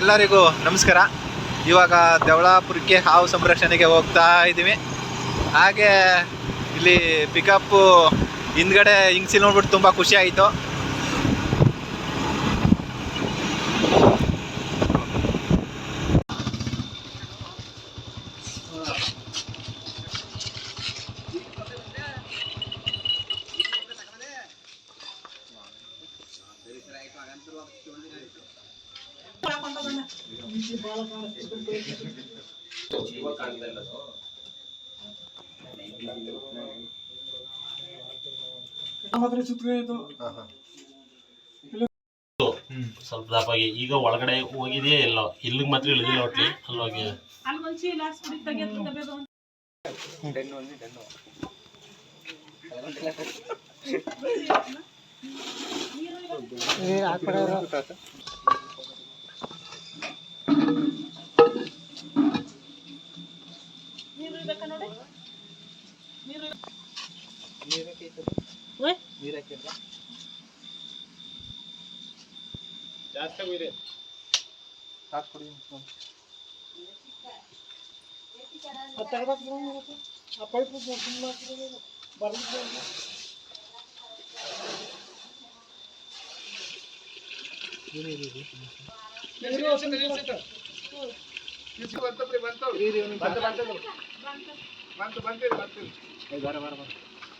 ಎಲ್ಲರಿಗೂ ನಮಸ್ಕಾರ. ಇವಾಗ ದೇವಳಾಪುರಕ್ಕೆ ಹಾವು ಸಂರಕ್ಷಣೆಗೆ ಹೋಗ್ತಾ ಇದ್ದೀವಿ. ಹಾಗೆ ಇಲ್ಲಿ ಪಿಕಪ್ಪು ಹಿಂದ್ಗಡೆ ಹಿಂಗ್ಸಿ ನೋಡ್ಬಿಟ್ಟು ತುಂಬ ಖುಷಿ ಆಯಿತು. ಸುತ್ತಲೂ ಸ್ವಲ್ಪ ದಪ್ಪಾಗಿ. ಈಗ ಒಳಗಡೆ ಹೋಗಿದೆಯೇ ಇಲ್ಲ ಇಲ್ಲಿಗೆ ಮಾತ್ರ ಇಳಿದಿಲ್ಲ ಒಟ್ಲಿ ಅಲ್ಲಿ ಹೋಗಿ ಅಲ್ಲೊಂದ್ ಚೀಲ ಓಯ್ ಆ ಪೈಪ್ ಸುಮ್ಮನೆ ಬರ್ಲಿಕ್ಕೆ ನೋಡಿದ್ಯಾ ನೋಡಿದವ ಬಂತು ಬಂತು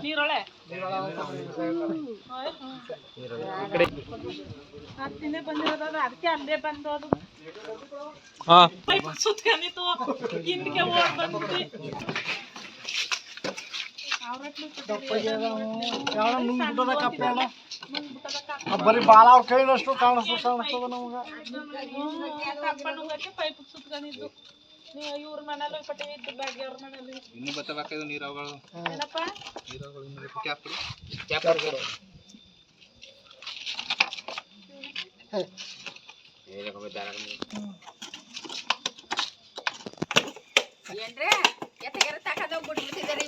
ನೀರೊಳೆ ಹತ್ತಿನೇ ಬಂದಿರೋದು ಅದಕ್ಕೆ ಅಲ್ಲೇ ಬಂದು ಅದು ಪೈಪ್ ಸುತ್ಕೊಂಡಿತ್ತು ಹಿಂದಕ್ಕೆ ಓಡ್ ಬಂದ್ಬಿಟ್ಟು ಬರೀ ಬಾಲ ಅವ್ರ ಕೈನಷ್ಟು ಕಾಣಿಸ್ತು ಕಾಣಿಸ್ತದ ನಮ್ಗೆ. ಪೈಪ್ ಸುತ್ಕೊಂಡಿದ್ದು ನೀವು ಇವ್ರ ಮನೇಲಿ ಪಟ್ಟಿ ಇದ್ದು ಭಾಗ್ಯವ್ರ ಮನೇಲಿ ಇನ್ನು ಬತ್ತಬೇಕಾಯ್ತು ನೀರಾಗಳು ಏನಪ್ಪ ನೀರಾಗಳು ಇನ್ನು ಕ್ಯಾಪ್ ಕ್ಯಾಪ್ ಏನ್ರಿ ಎತ್ತಗೆರ ತಕದ ಬಿಟ್ಬಿಟ್ಟಿದ್ದಾರೆ